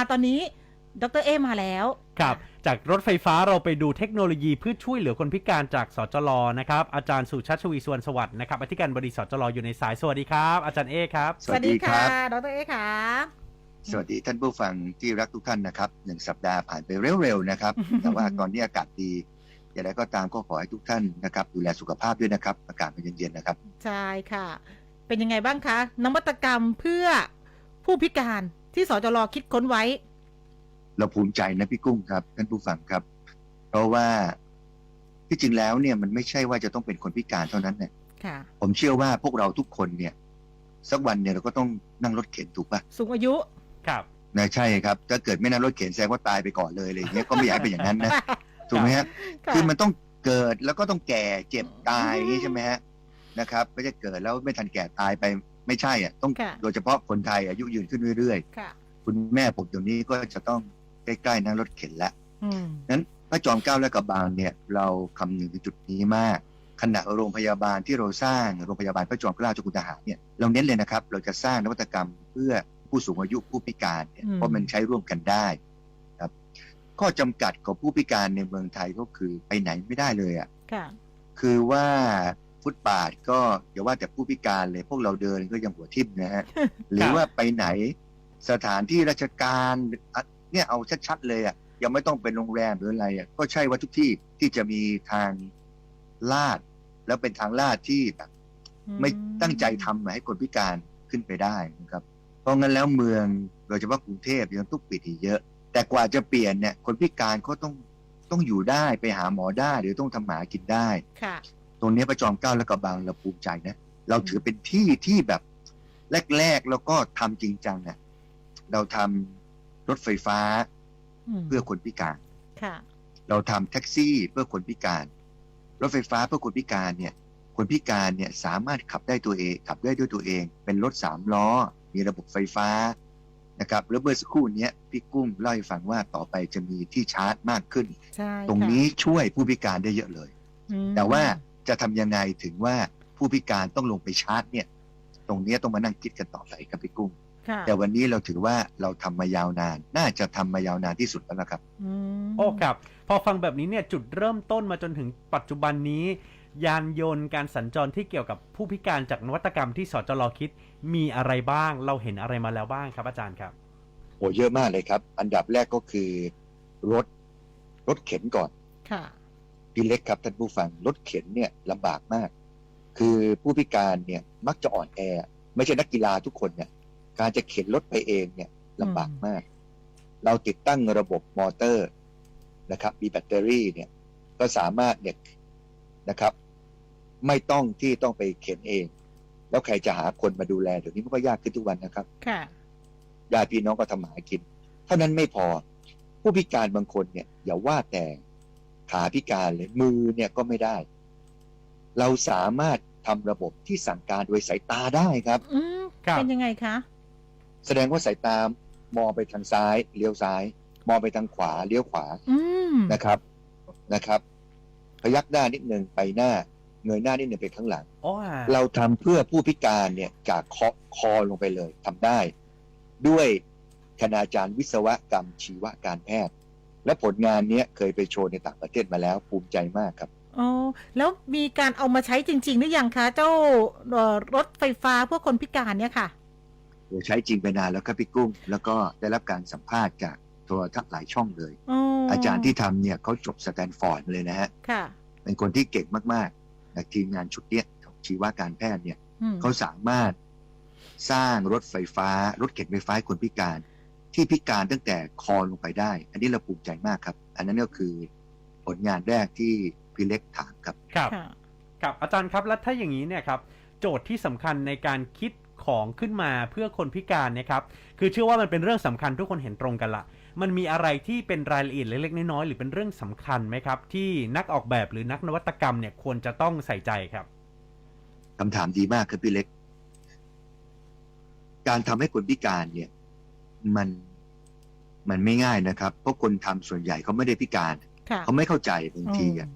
อะตอนนี้ดรเอมาแล้ว ครับ จากรถไฟฟ้าเราไปดูเทคโนโลยีเพื่อช่วยเหลือคนพิการจากสจลนะครับ อาจารย์สุชัชวีสวนสวัสดิ์นะครับอธิการบดีสจลอยู่ในสาย สวัสดีครับ อาจารย์เอครับ สวัสดีครับดรเอค่ะ สวัสดีท่านผู้ฟังที่รักทุกท่านนะครับหนึ่งสัปดาห์ผ่านไปเร็วๆนะครับ แต่ว่าตอนนี้อากาศดีอย่างไรก็ตามก็ขอให้ทุกท่านนะครับ ดูแลสุขภาพด้วยนะครับ อากาศมันเย็นๆนะครับ ใช่ค่ะ เป็นยังไงบ้างคะ นวัตกรรมเพื่อผู้พิการ ที่สจรคิดค้นไว้ เราภูมิใจนะพี่กุ้งครับท่านผู้ฟังครับ เพราะว่าที่จริงแล้วเนี่ยมันไม่ใช่ว่าจะต้องเป็นคนพิการเท่านั้นเนี่ยค่ะผมเชื่อว่าพวกเราทุกคนเนี่ย สักวันเนี่ยเราก็ต้องนั่งรถเข็นถูกปะสูงอายุครับนะใช่ครับ ถ้าเกิดไม่นั่งรถเข็นแสดงว่าตายไปก่อนเลยอะไรอย่างเงี้ยก็ไม่อยากให้เป็นอย่างนั้นนะถูกไหมฮะะคือมันต้องเกิดแล้วก็ต้องแก่เจ็บตายอย่างนี้ใช่ไหมฮะนะครับไม่ใช่เกิดแล้วไม่ทันแก่ตายไป ไม่ใช่อะต้องค่ะ โดยเฉพาะคนไทยอายุยืนขึ้นเรื่อยค่ะ ๆ คุณแม่ผมเดี๋ยวนี้ก็จะต้องใกล้ๆนั่งรถเข็นแล้ว อืม นั้นพระจอมเกล้าและกระบางเนี่ยเราคำนึงถึงจุดนี้มาก ขณะโรงพยาบาลที่เราสร้างโรงพยาบาลพระจอมเกล้าเจ้าคุณทหารเนี่ยเราเน้นเลยนะครับ เราจะสร้างนวัตกรรมเพื่อผู้สูงอายุผู้พิการเนี่ยเพราะมันใช้ร่วมกันได้ครับข้อจำกัดของผู้พิการในเมืองไทยก็คือไปไหนไม่ได้เลยอะ ค่ะ คือว่า ฟุตบาทก็อย่าว่าแต่ผู้พิการเลย พวกเราเดินก็ยังหัวทิ่มนะฮะ หรือว่าไปไหนสถานที่ราชการอะเนี่ยเอาชัดๆเลยอะยังไม่ต้องเป็นโรงแรมหรืออะไรอะก็ใช่ว่าทุกที่ที่จะมีทางลาด แล้วเป็นทางลาดที่แบบไม่ตั้งใจทำมาให้คนพิการขึ้นไปได้นะครับ เพราะงั้นแล้วเมืองโดยเฉพาะกรุงเทพยังต้องปิดอีกเยอะ แต่กว่าจะเปลี่ยนเนี่ยคนพิการเขาต้องต้องอยู่ได้ไปหาหมอได้หรือต้องทำหมากินได้ค่ะ ตรงนี้ประจอมเกล้าและกระบังเราภูมิใจนะเราถือเป็นที่ที่แบบแรก ๆ แล้วก็ทำจริงจังอะเราทำรถไฟฟ้ามเพื่อคนพิการค่ะเราทำแท็กซี่เพื่อคนพิการ รถไฟฟ้าเพื่อคนพิการเนี่ย คนพิการเนี่ยสามารถขับได้ตัวเอง ขับได้ด้วยตัวเอง เป็นรถสามล้อ มีระบบไฟฟ้านะครับแล้วเมื่อสักครู่เนี้ยพี่กุ้งเล่าให้ฟังว่าต่อไปจะมีที่ชาร์จมากขึ้นใช่ตรงค่ะนี้ช่วยผู้พิการได้เยอะเลยอืมแต่ว่า จะทำยังไงถึงว่าผู้พิการต้องลงไปชาร์จเนี่ย ตรงเนี้ยต้องมานั่งคิดกันต่อไปครับพี่กุ้งค่ะแต่วันนี้เราถือว่าเราทำมายาวนาน น่าจะทำมายาวนานที่สุดแล้วนะครับอืมโอ้ครับ พอฟังแบบนี้เนี่ยจุดเริ่มต้นมาจนถึงปัจจุบันนี้ ยานยนต์การสัญจรที่เกี่ยวกับผู้พิการจากนวัตกรรมที่สจลคิด มีอะไรบ้าง เราเห็นอะไรมาแล้วบ้างครับ อาจารย์ครับโอ้เยอะมากเลยครับ อันดับแรกก็คือ รถรถเข็นก่อน ค่ะ พี่เล็กครับท่านผู้ฟังรถเข็นเนี่ยลำบากมาก คือผู้พิการเนี่ยมักจะอ่อนแอ ไม่ใช่นักกีฬาทุกคนเนี่ยการจะเข็นรถไปเองเนี่ยลำบากมาก เราติดตั้งระบบมอเตอร์นะครับ มีแบตเตอรี่เนี่ย ก็สามารถเนี่ยนะครับ ไม่ต้องที่ต้องไปเข็นเอง แล้วใครจะหาคนมาดูแลเดี๋ยวนี้มันก็ยากขึ้นทุกวันนะครับค่ะญาติพี่น้องก็ทำหากิน เท่านั้นไม่พอผู้พิการบางคนเนี่ย อย่าว่าแต่ ขาพิการเลยมือเนี่ยก็ไม่ได้ เราสามารถทำระบบที่สั่งการโดยสายตาได้ครับอืมครับ เป็นยังไงคะ แสดงว่าสายตามองไปทางซ้ายเลี้ยวซ้าย มองไปทางขวาเลี้ยวขวาอืมนะครับนะครับ พยักหน้านิดหนึ่งไปหน้า เงยหน้านิดหนึ่งไปข้างหลัง โอ้เราทำเพื่อผู้พิการเนี่ยจากคอคอลงไปเลยทำได้ ด้วยคณาจารย์วิศวกรรมชีวการแพทย์ และผลงานเนี้ยเคยไปโชว์ในต่างประเทศมาแล้วภูมิใจมากครับอ๋อแล้วมีการเอามาใช้จริง ๆ หรือยังคะเจ้าเอ่อรถไฟฟ้าเพื่อคนพิการเนี่ยค่ะโดยใช้จริงไปนานแล้วครับพี่กุ้ง แล้วก็ได้รับการสัมภาษณ์จากโทรทัศน์หลายช่องเลยอ๋ออาจารย์ที่ทำเนี่ยเขาจบสแตนฟอร์ดมาเลยนะฮะค่ะเป็นคนที่เก่งมากๆแต่ทีมงานชุดเนี้ยของชีวการแพทย์เนี่ยอืมเขาสามารถสร้างรถไฟฟ้า รถเข็นไฟฟ้าให้คนพิการ ที่พิการตั้งแต่คอลงไปได้ อันนี้เราภูมิใจมากครับ อันนั้นก็คือผลงานแรกที่พี่เล็กถามครับ ครับค่ะครับอาจารย์ครับ แล้วถ้าอย่างนี้เนี่ยครับโจทย์ที่สำคัญในการคิดของขึ้นมาเพื่อคนพิการเนะครับคือเชื่อว่ามันเป็นเรื่องสำคัญทุกคนเห็นตรงกันละมันมีอะไรที่เป็นรายละเอียดเล็กๆน้อยๆหรือเป็นเรื่องสำคัญไหมครับ ที่นักออกแบบหรือนักนวัตกรรมเนี่ยควรจะต้องใส่ใจครับคำถามดีมากครับพี่เล็ก การทำให้คนพิการเนี่ย มัน มันไม่ง่ายนะครับ เพราะคนทำส่วนใหญ่เขาไม่ได้พิการค่ะเขาไม่เข้าใจบางทีอะ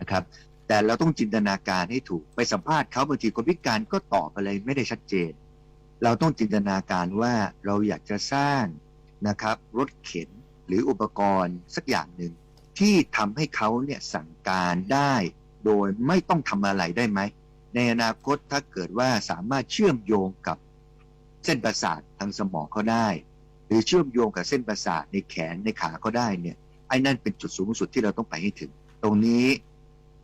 นะครับ แต่เราต้องจินตนาการให้ถูกไปสัมภาษณ์เขาบางทีคนพิการก็ตอบอะไรไม่ได้ชัดเจน เราต้องจินตนาการว่าเราอยากจะสร้างนะครับรถเข็นหรืออุปกรณ์สักอย่างหนึ่งที่ทำให้เขาเนี่ยสั่งการได้โดยไม่ต้องทำอะไรได้ไหม ในอนาคตถ้าเกิดว่าสามารถเชื่อมโยงกับเส้นประสาททางสมองเขาได้ หรือเชื่อมโยงกับเส้นประสาทในแขนในขาเขาได้เนี่ยไอ้นั่นเป็นจุดสูงสุดที่เราต้องไปให้ถึง ตรงนี้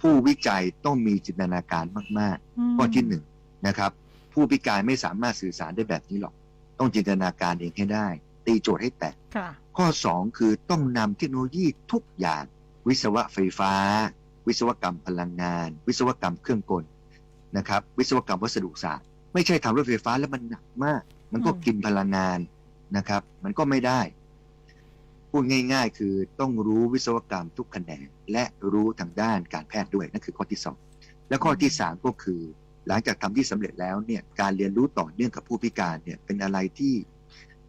ผู้วิจัยต้องมีจินตนาการมากๆข้อที่หนึ่งนะครับ ผู้พิการไม่สามารถสื่อสารได้แบบนี้หรอก ต้องจินตนาการเองให้ได้ ตีโจทย์ให้แตกค่ะข้อสองคือต้องนำเทคโนโลยีทุกอย่าง วิศวะไฟฟ้า วิศวกรรมพลังงาน วิศวกรรมเครื่องกลนะครับ วิศวกรรมวัสดุศาสตร์ ไม่ใช่ทำรถไฟฟ้าแล้วมันหนักมาก มันก็อืมกินพลังงาน นะครับ มันก็ไม่ได้ พูดง่าย ๆ คือต้องรู้วิศวกรรมทุกแขนงและรู้ทางด้านการแพทย์ด้วยนั่นคือข้อที่สองและข้อที่สามก็คือ หลังจากทำที่สำเร็จแล้วเนี่ยการเรียนรู้ต่อเนื่องกับผู้พิการเนี่ยเป็นอะไรที่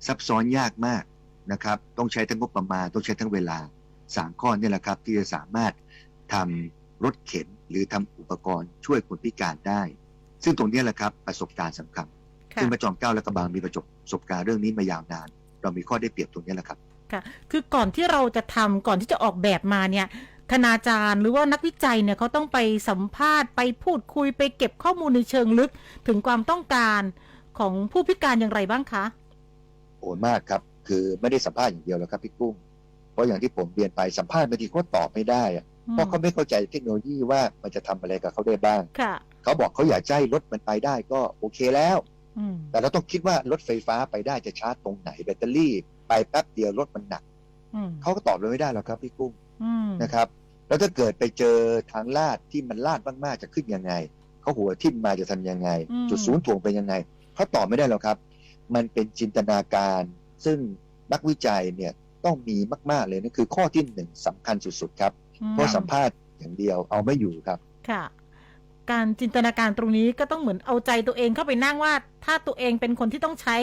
ซับซ้อนยากมากนะครับ ต้องใช้ทั้งงบประมาณต้องใช้ทั้งเวลาสามข้อนี่แหละครับ ที่จะสามารถทำรถเข็นหรือทำอุปกรณ์ช่วยคนพิการได้ ซึ่งตรงนี้แหละครับประสบการณ์สำคัญค่ะซึ่งพระจอมเกล้าและกระบังมีประสบการณ์เรื่องนี้มายาวนาน เรามีข้อได้เปรียบตรงนี้แหละครับค่ะคือก่อนที่เราจะทำก่อนที่จะออกแบบมาเนี่ยคณาจารย์หรือว่านักวิจัยเนี่ยเขาต้องไปสัมภาษณ์ไปพูดคุยไปเก็บข้อมูลในเชิงลึกถึงความต้องการของผู้พิการอย่างไรบ้างคะโอนมากครับ คือไม่ได้สัมภาษณ์อย่างเดียวแล้วครับพี่กุ้ง เพราะอย่างที่ผมเรียนไปสัมภาษณ์บางทีเขาตอบไม่ได้อะเพราะเขาไม่เข้าใจเทคโนโลยีว่ามันจะทำอะไรกับเขาได้บ้างค่ะเขาบอกเขาอยากจะให้รถมันไปได้ก็โอเคแล้วอืม แต่เราต้องคิดว่ารถไฟฟ้าไปได้จะชาร์จตรงไหน แบตเตอรี่ไปแป๊บเดียวรถมันหนักอืมเขาก็ตอบเราไม่ได้หรอกครับพี่กุ้งอืมนะครับ แล้วถ้าเกิดไปเจอทางลาดที่มันลาดมากๆจะขึ้นยังไงเขาหัวทิ่มมาจะทำยังไง จุดศูนย์ถ่วงเป็นยังไงเขาตอบไม่ได้หรอกครับ มันเป็นจินตนาการ ซึ่งนักวิจัยเนี่ยต้องมีมากๆเลยนั่นคือข้อที่หนึ่งสำคัญสุดๆครับอืมเพราะสัมภาษณ์อย่างเดียวเอาไม่อยู่ครับค่ะ การจินตนาการตรงนี้ก็ต้องเหมือนเอาใจตัวเองเข้าไปนั่งว่า ถ้าตัวเองเป็นคนที่ต้องใช้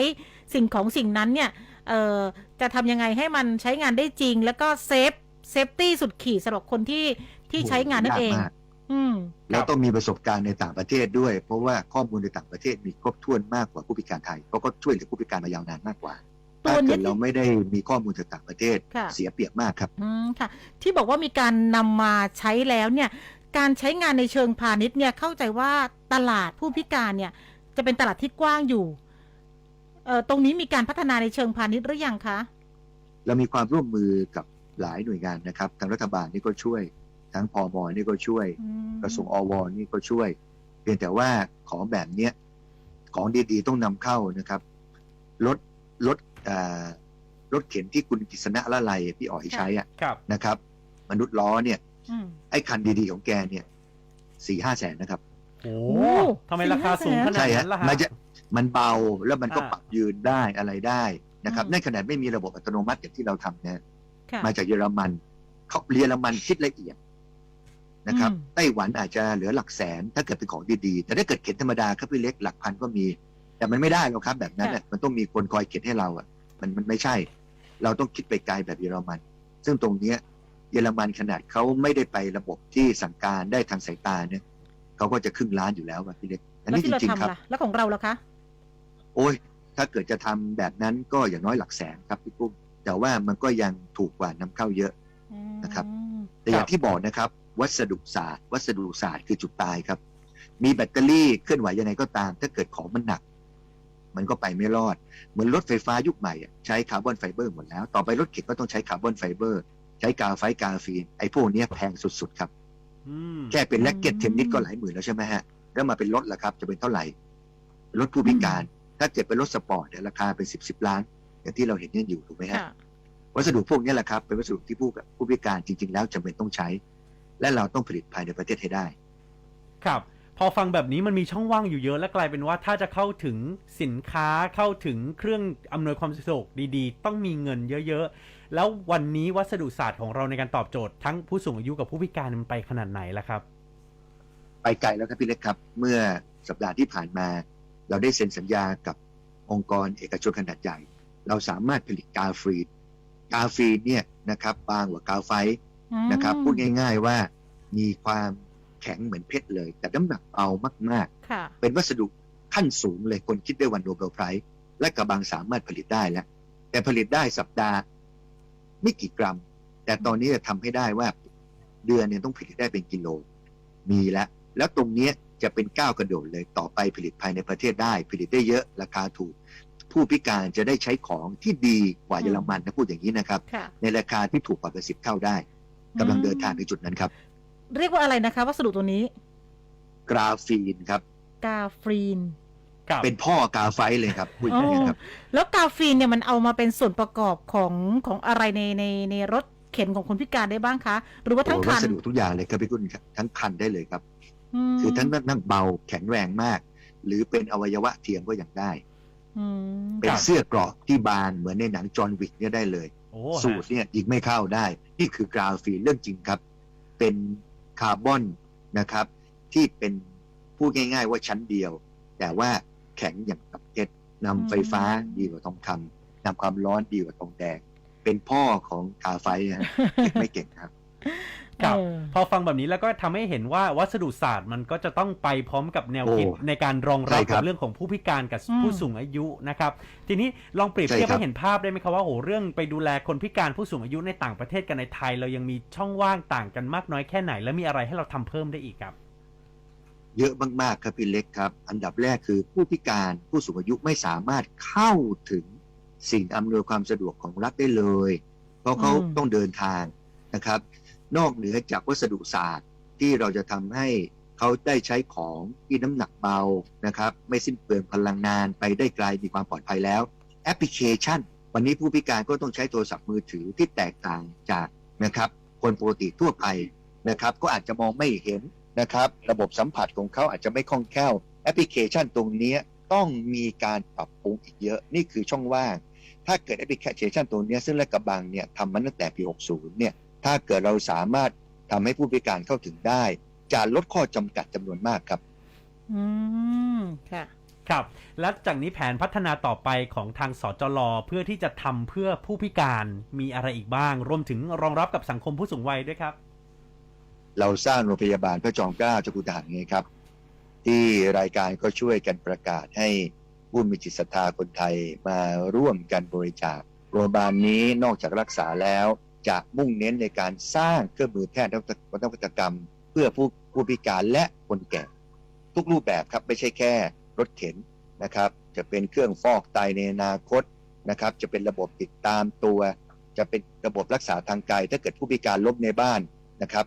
สิ่งของสิ่งนั้นเนี่ยเอ่อจะทำยังไงให้มันใช้งานได้จริง แล้วก็เซฟเซฟตี้สุดขีดสำหรับคนที่ที่ใช้งานนั่นเองยากมากอืมแล้วต้องมีประสบการณ์ในต่างประเทศด้วย เพราะว่าข้อมูลในต่างประเทศมีครบถ้วนมากกว่าผู้พิการไทยเพราะก็ช่วยเหลือผู้พิการมายาวนานมากกว่าตัวถ้านี้เกิดเราไม่ได้มีข้อมูลจากต่างประเทศค่ะเสียเปรียบมากครับ อืมค่ะ ที่บอกว่ามีการนำมาใช้แล้วเนี่ย การใช้งานในเชิงพาณิชย์เนี่ยเข้าใจว่าตลาดผู้พิการเนี่ยจะเป็นตลาดที่กว้างอยู่เอ่อตรงนี้มีการพัฒนาในเชิงพาณิชย์หรือยังคะ เรามีความร่วมมือกับหลายหน่วยงานนะครับ ทางรัฐบาลนี่ก็ช่วย ทั้งพมนี่ก็ช่วยอืมกระทรวงอวนี่ก็ช่วย เพียงแต่ว่าของแบบเนี้ยของดีๆ ต้องนำเข้านะครับรถรถอ่ารถเข็นที่คุณกฤษณะละไลพี่อ๋อยใช้อะครับนะครับ มนุษย์ล้อเนี่ยอืม ไอ้คันดีๆของแกเนี่ยสี่ห้าแสนนะครับโอ้โอ้ทำไมราคาสูงขนาดใช่นั้ฮะนล่ะฮะมันจะมันเบาแล้วมันก็อ่าปรับยืนได้อะไรได้นะครับอืมในขนาดไม่มีระบบอัตโนมัติอย่างที่เราทำนะค่ะมาจากเยอรมันเขาเยอรมันคิดละเอียดนะครับอืมไต้หวันอาจจะเหลือหลักแสน ถ้าเกิดเป็นของดีๆ แต่ถ้าเกิดเข็นธรรมดาครับพี่เล็กหลักพันก็มี แต่มันไม่ได้หรอกครับแบบนั้นน่ะมันต้องมีคนคอยเข็นให้เราอะ มันมันไม่ใช่ เราต้องคิดไปไกลแบบเยอรมัน ซึ่งตรงเนี้ย เยอรมันขนาดเขาไม่ได้ไประบบที่สั่งการได้ทางสายตาเนี่ยเขาก็จะครึ่งล้านอยู่แล้วอะพี่เล็กอันแล้วนี้จที่เราริงๆครับทำล่ะแล้วของเราล่ะคะ โอ้ย ถ้าเกิดจะทำแบบนั้นก็อย่างน้อยหลักแสนครับพี่กุ้งแต่ว่ามันก็ยังถูกกว่านำเข้าเยอะนะครับ แต่อย่างที่บอกนะครับ วัสดุศาสตร์ วัสดุศาสตร์คือจุดตายครับ มีแบตเตอรี่เคลื่อนไหวยังไงก็ตาม ถ้าเกิดของมันหนัก มันก็ไปไม่รอด เหมือนรถไฟฟ้ายุคใหม่อะใช้คาร์บอนไฟเบอร์หมดแล้ว ต่อไปรถเข็นก็ต้องใช้คาร์บอนไฟเบอร์ ใช้กาไฟกาฟีนไอ้พวกเนี้ยแพงสุดๆครับอืมแค่เป็นแล็กเก็ตอืมเทนนิสก็หลายหมื่นแล้วใช่ไหมฮะ แล้วมาเป็นรถล่ะครับ จะเป็นเท่าไหร่รถผู้พิการ ถ้าเกิดเป็นรถสปอร์ตเนี่ยราคาเป็นสิบสิบล้าน อย่างที่เราเห็นกันอยู่ถูกไหมฮะค่ะวัสดุพวกนี้แหละครับ เป็นวัสดุที่ผู้ผู้พิการจริง ๆ แล้วจำเป็นต้องใช้ และเราต้องผลิตภายในประเทศให้ได้ ครับ พอฟังแบบนี้มันมีช่องว่างอยู่เยอะและกลายเป็นว่าถ้าจะเข้าถึงสินค้าเข้าถึงเครื่องอำนวยความสะดวกดีๆ ต้องมีเงินเยอะๆ แล้ววันนี้วัสดุศาสตร์ของเราในการตอบโจทย์ทั้งผู้สูงอายุกับผู้พิการมันไปขนาดไหนล่ะครับ ไปไกลแล้วครับพี่เล็กครับ เมื่อสัปดาห์ที่ผ่านมา เราได้เซ็นสัญญากับองค์กรเอกชนขนาดใหญ่ เราสามารถผลิตกาฟรีดกาฟรีดเนี่ยนะครับบางกว่ากาไฟนะครับพูดง่าย ๆว่ามีความ แข็งเหมือนเพชรเลย แต่น้ำหนักเบามากค่ะๆเป็นวัสดุขั้นสูงเลยคนคิดได้วันโนเบลไพรส์และกระบังสามารถผลิตได้แล้ว แต่ผลิตได้สัปดาห์ไม่กี่กรัม แต่ตอนนี้จะทำให้ได้ว่าเดือนเนี่ยต้องผลิตได้เป็นกิโล มีแล้ว แล้วตรงเนี้ยจะเป็นก้าวกระโดดเลยต่อไปผลิตภายในประเทศได้ ผลิตได้เยอะราคาถูก ผู้พิการจะได้ใช้ของที่ดีกว่าเยอรมันนะพูดอย่างนี้นะครับค่ะในราคาที่ถูกกว่าเป็นสิบเท่าได้กำลังเดินทางในจุดนั้นครับ เรียกว่าอะไรนะคะ วัสดุตัวนี้ กราฟีนครับ กาฟรีน ครับเป็นพ่อกาไฟเลยครับพูดอย่างนี้ครับ แล้วกาฟีนเนี่ยมันเอามาเป็นส่วนประกอบของของอะไรในในในรถเข็นของคนพิการได้บ้างคะ หรือว่าทั้งโอ้คัวันสดุทุกอย่างเลยครับพี่กุ้นครับทั้งคันได้เลยครับ มคือทั้งนั่งเบาแข็งแรงมาก หรือเป็นอวัยวะเทียมก็ยังได้ อืมเป็นเสื้อเกราะที่บานเหมือนในหนังจอห์นวิกเนี่ยได้เลย โอ้สูตรเนี่ยยิงไม่เข้าได้ นี่คือกราฟีนเรื่องจริงครับ เป็น คาร์บอนนะครับ ที่เป็นพูดง่าย ๆ ว่าชั้นเดียว แต่ว่าแข็งอย่างกับเพชรนำไฟฟ้าดีกว่าทองคำนำความร้อนดีกว่าทองแดง เป็นพ่อของกาไฟนะฮะเก่งไม่เก่งครับ ครับเออพอฟังแบบนี้แล้วก็ทำให้เห็นว่าวัสดุศาสตร์มันก็จะต้องไปพร้อมกับแนวคิดโอ้ในการรองรับใช่ครักับบเรื่องของผู้พิการกับอืมผู้สูงอายุนะครับ ทีนี้ลองเปรียบเทียบใช่ครับให้เห็นภาพได้ไหมครับว่าโอ้โหเรื่องไปดูแลคนพิการผู้สูงอายุในต่างประเทศกันในไทย เรายังมีช่องว่างต่างกันมากน้อยแค่ไหน และมีอะไรให้เราทำเพิ่มได้อีกครับ เยอะมากๆครับพี่เล็กครับ อันดับแรกคือผู้พิการผู้สูงอายุไม่สามารถเข้าถึงสิ่งอำนวยความสะดวกของรัฐได้เลย เพราะเขาอืมต้องเดินทางนะครับ นอกเหนือจากวัสดุศาสตร์ที่เราจะทำให้เขาได้ใช้ของที่น้ำหนักเบานะครับ ไม่สิ้นเปลืองพลังงานไปได้ไกลมีความปลอดภัยแล้ว แอปพลิเคชัน วันนี้ผู้พิการก็ต้องใช้โทรศัพท์มือถือที่แตกต่างจากนะครับคนปกติทั่วไปนะครับ ก็อาจจะมองไม่เห็นนะครับ ระบบสัมผัสของเขาอาจจะไม่คล่องแคล่วแอปพลิเคชันตรงนี้ต้องมีการปรับปรุงอีกเยอะนี่คือช่องว่าง ถ้าเกิดแอปพลิเคชันตัวนี้ซึ่งรัฐกระบังเนี่ยทำมาตั้งแต่ปี 60 เนี่ย ถ้าเกิดเราสามารถทำให้ผู้พิการเข้าถึงได้ จะลดข้อจำกัดจำนวนมากครับ อืมค่ะ ครับ และจากนี้แผนพัฒนาต่อไปของทางสจลเพื่อที่จะทำเพื่อผู้พิการมีอะไรอีกบ้าง รวมถึงรองรับกับสังคมผู้สูงวัยด้วยครับ เราสร้างโรงพยาบาลพระจอมเกล้าเจ้าคุณทหารไงครับ ที่รายการก็ช่วยกันประกาศให้ผู้มีจิตศรัทธาคนไทยมาร่วมกันบริจาคโรงพยาบาลนี้นอกจากรักษาแล้ว จะมุ่งเน้นในการสร้างเครื่องมือแพทย์นวัตกรรม เพื่อผู้ผู้พิการและคนแก่ ทุกรูปแบบครับไม่ใช่แค่รถเข็นนะครับ จะเป็นเครื่องฟอกไตในอนาคตนะครับ จะเป็นระบบติดตามตัว จะเป็นระบบรักษาทางไกลถ้าเกิดผู้พิการล้มในบ้านนะครับ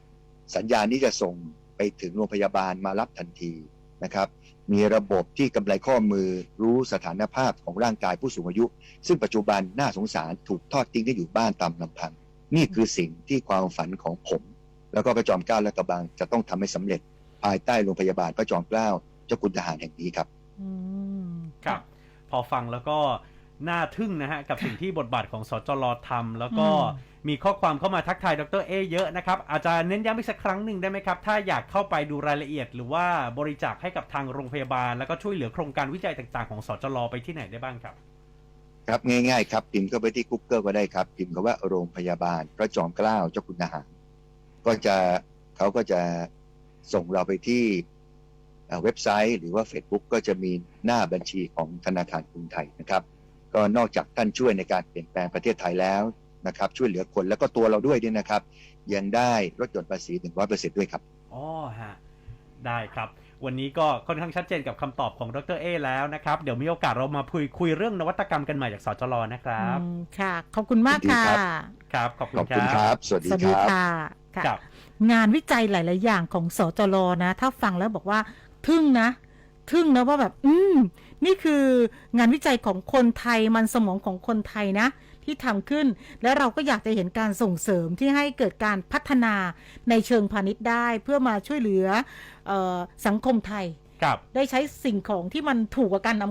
สัญญาณนี้จะส่งไปถึงโรงพยาบาลมารับทันทีนะครับ มีระบบที่กำไรข้อมือรู้สถานภาพของร่างกายผู้สูงอายุ ซึ่งปัจจุบันน่าสงสารถูกทอดทิ้งให้อยู่บ้านตามลำพัง นี่คือสิ่งที่ความฝันของผม แล้วก็พระจอมเกล้าและกระบังจะต้องทำให้สำเร็จภายใต้โรงพยาบาลพระจอมเกล้าเจ้าคุณทหารแห่งนี้ครับอืมครับ พอฟังแล้วก็น่าทึ่งนะฮะกับสิ่งที่บทบาทของสจลทำแล้วก็มีข้อความเข้ามาทักทายดรเอเยอะนะครับ อาจจะเน้นย้ำอีกสักครั้งหนึ่งได้ไหมครับ ถ้าอยากเข้าไปดูรายละเอียด หรือว่าบริจาคให้กับทางโรงพยาบาล แล้วก็ช่วยเหลือโครงการวิจัยต่าง ๆ ของสจลไปที่ไหนได้บ้างครับ ครับง่ายๆครับพิมพ์เข้าไปที่ Google ก็ได้ครับพิมพ์คำว่าโรงพยาบาล พระจอมเกล้าเจ้าคุณทหาร ก็จะเขาก็จะส่งเราไปที่เว็บไซต์หรือว่า Facebook ก็จะมีหน้าบัญชีของธนาคารกรุงไทยนะครับ ก็นอกจากท่านช่วยในการเปลี่ยนแปลงประเทศไทยแล้วนะครับ ช่วยเหลือคนแล้วก็ตัวเราด้วยเนี่ยนะครับ ยังได้ลดหย่อนภาษี100%ด้วยครับอ๋อฮะได้ครับ วันนี้ก็ค่อนข้างชัดเจนกับคำตอบของดรเอแล้วนะครับ เดี๋ยวมีโอกาสเรามาคุยคุยเรื่องนวัตกรรมกันใหม่จากสจลนะครับอืมค่ะ ขอบคุณมากยินดีค่ะครับครับ ขอบคุขณอบคคุณครัรับบสวัสดีสวัสคดีรับค่ะค่ะครับ งานวิจัยหลาย ๆ อย่างของสจลนะ ถ้าฟังแล้วบอกว่าทึ่งนะ ทึ่งนะว่าแบบ อืม นี่คืองานวิจัยของคนไทยมันสมองของคนไทยนะ ที่ทำขึ้น และเราก็อยากจะเห็นการส่งเสริมที่ให้เกิดการพัฒนาในเชิงพาณิชย์ได้เพื่อมาช่วยเหลือเออสังคมไทยครับได้ใช้สิ่งของที่มันถูกกว่าการนำ